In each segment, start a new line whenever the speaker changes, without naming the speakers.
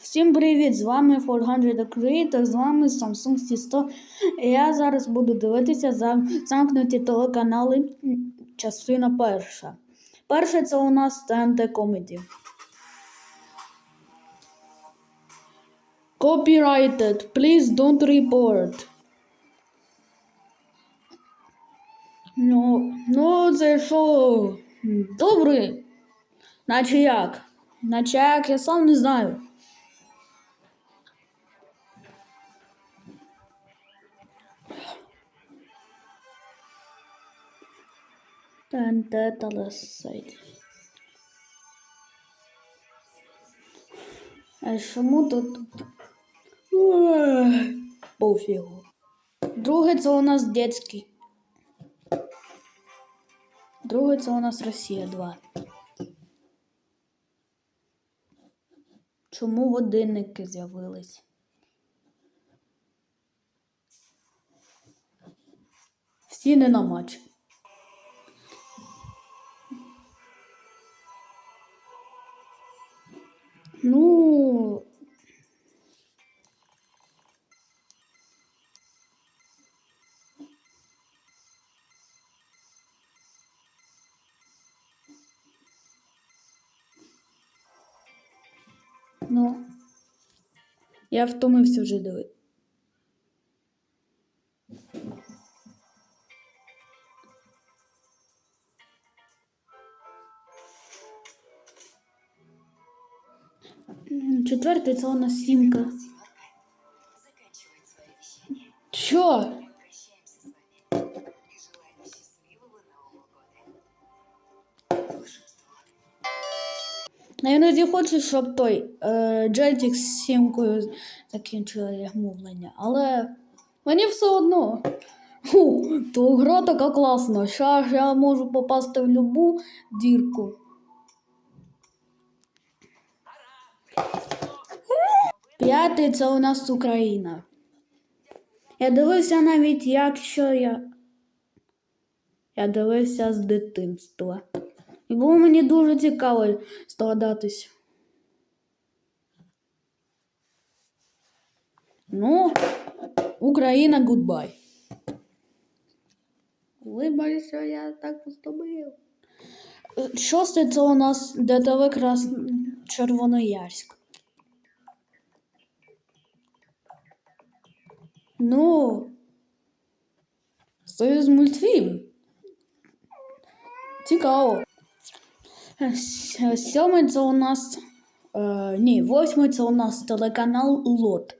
Всім привіт! З вами 400 Creator, з вами Samsung C100. Я зараз буду дивитися за замкнуті телеканали частина перша. Перше це у нас ТНТ Comedy. Copyrighted. Please don't report. Ну, ну це що? Добре. Наче як? Наче як, я сам не знаю. Телесайт. А чому тут? Пофігу. Друге це у нас детський. Друге це у нас Росія 2. Чому годинники з'явились? Всі не на матч. Ну. Ну. Я втомився вже дивити. М, Четвертий це у нас сімка. Що? Я хочу, щоб той е, Джетік з сімкою закінчили мовлення, але мені все одно. Фу, то гра така класна. Зараз я можу попасти в любу дірку. П'ятий у нас Україна. Я дивився навіть, якщо я. Я дивився з дитинства. І було мені дуже цікаво здогадатись. Ну, Україна, гудбай. Вибачте, я так поступив. Шосте це у нас ДТВ Крас... Червоноярськ. Ну, Союз мультфільм. Цікаво. Сьомий це у нас. Е, ні, восьмий це у нас телеканал Лот.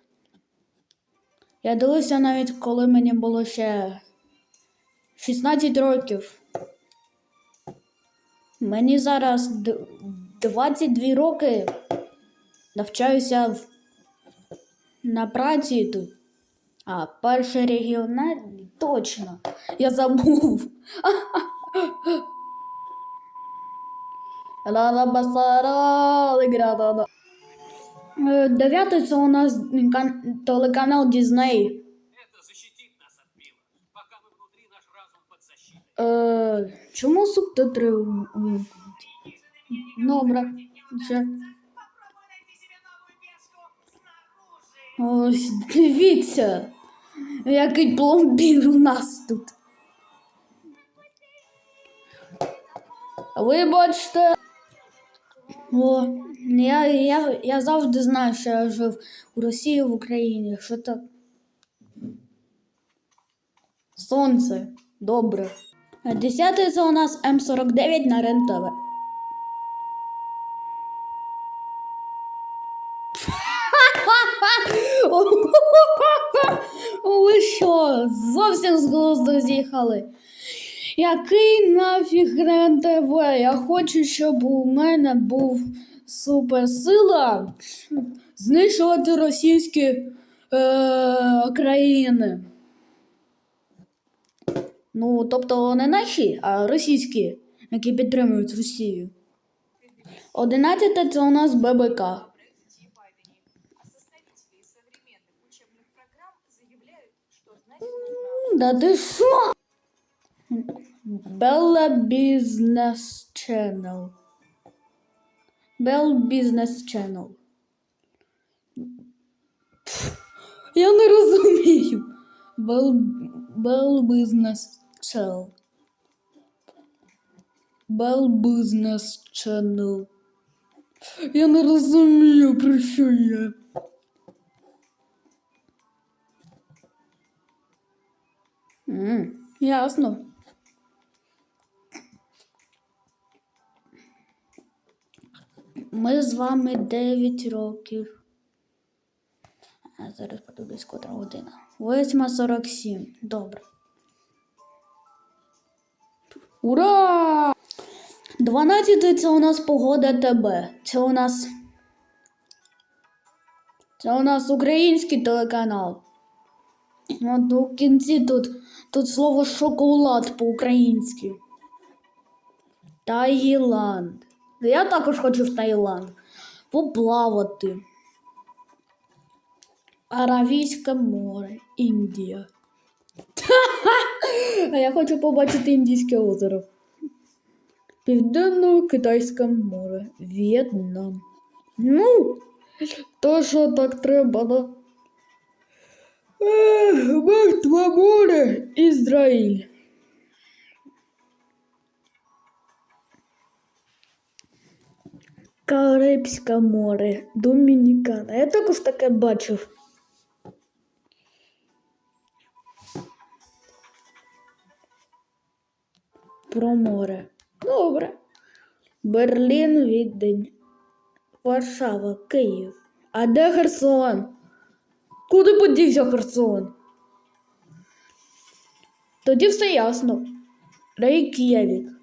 Я дивився навіть, коли мені було ще 16 років. Мені зараз 22 роки навчаюся в... на праці тут. А, перший регіональний? Точно. Я забув. Дев'ятий це у нас телеканал Дізней. Е, чому субтитри у- увімкнуті? Добре. Ще. Ось, дивіться, який пломбір у нас тут. Вибачте. О, я, я, я завжди знаю, що я жив у Росії, в Україні. Що так? Сонце. Добре. Десятий це у нас М49 на РЕН-ТВ. Ви що? Зовсім з глузду з'їхали. Який нафіг РЕН-ТВ? Я хочу, щоб у мене був суперсила знищувати російські е, країни. Ну, тобто не наші, а російські, які підтримують Росію. Одинадцяте це у нас ББК. Да ти що? Bella Business Channel. Bell Business Channel. Я не розумію. Бел, Бел Business Channel. Bell Business Channel. Я не розумію, про що я. Ясно. Ми з вами 9 років. А зараз подивлюсь, котра година. 8.47. Добре. Ура! 12 це у нас погода ТБ. Це у нас. Це у нас український телеканал. От у кінці тут, тут слово шоколад по-українськи. Таїланд. Я також хочу в Таїланд. Поплавати. Аравійське море, Індія. А я хочу побачити Індійське озеро. Південно-Китайське море, В'єтнам. Ну, то що так треба, да? Ех, Мертве море, Ізраїль. Карибське море, Домінікана. Я також таке бачив. Про море. Добре. Берлін, Відень, Варшава, Київ. А де Херсон? Куди подівся Херсон? Тоді все ясно. Рейк'явік.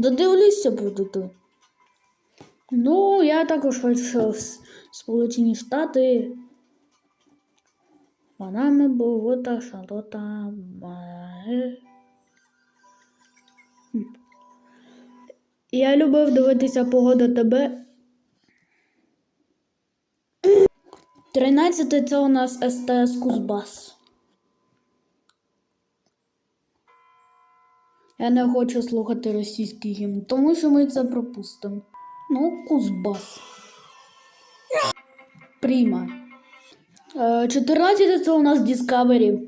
Додивлюся буду тут. Ну, я також хочу в Сполучені Штати. Панама, Богота, Шарлота, Мае. Я любив дивитися погода тебе. 13 це у нас СТС Кузбас. Я не хочу слухати російський гімн, тому що ми це пропустимо. Ну, Кузбас. Пріма. Е, 14 це у нас Discovery.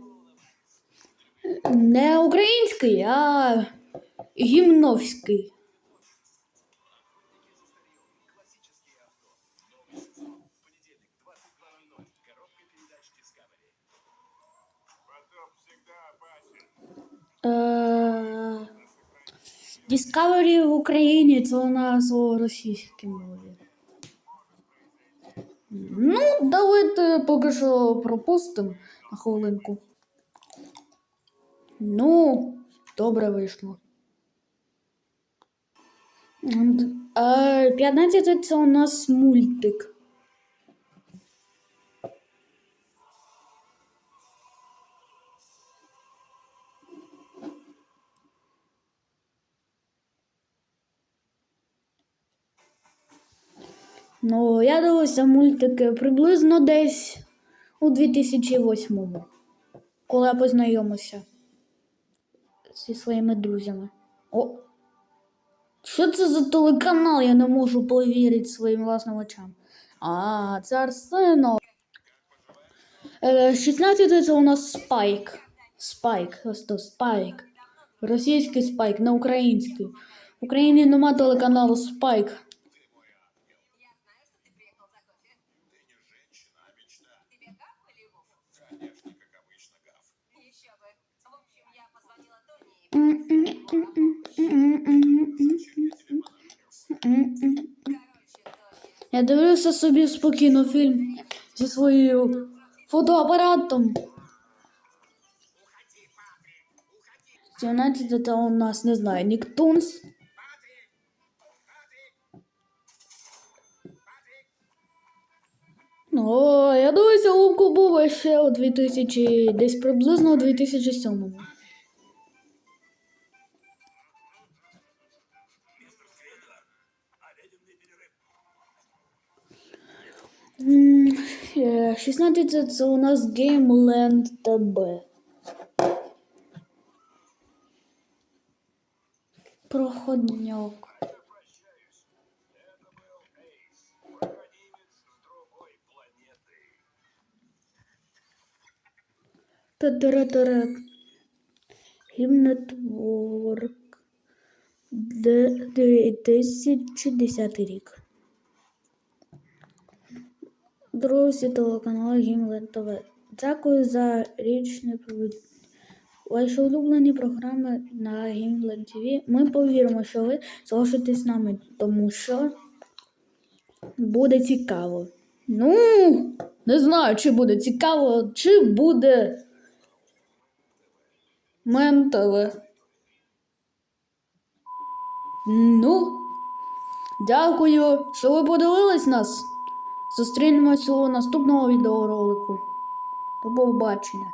Не український, а гімновський. Discovery в Україні це у нас у російській мові. Ну, давайте поки що пропустимо на хвилинку. Ну, добре вийшло. М, д- е, 15 це у нас мультик. Ну, я дивився мультики приблизно десь у 2008-му, коли я познайомився зі своїми друзями. О! Що це за телеканал? Я не можу повірити своїм власним очам. А, це Арсенал. Е, 16 це у нас Спайк. Спайк. Ось то Спайк. Російський спайк, не український. В Україні нема телеканалу Спайк.
Я
дивлюся собі спокійно фільм зі своєю фотоапаратом. 17 це у нас не знаю, Ніктунс. Ну, я дивлюся Губку Буба ще у 2000, десь приблизно у 2007.
Обеденный
16 це у нас Gameland TB. Проходняк. Та-та-ра-та-ра. Гімнетворк. 2010 рік. Друзі телеканалу Гімлен ТВ. Дякую за річне провід. Ваші улюблені програми на Гімлен ТВ. Ми повіримо, що ви залишитесь з нами, тому що буде цікаво. Ну, не знаю, чи буде цікаво, чи буде Мен ТВ. Ну, дякую, що ви подивились нас. Зустрінемось у наступного відеоролику. До побачення.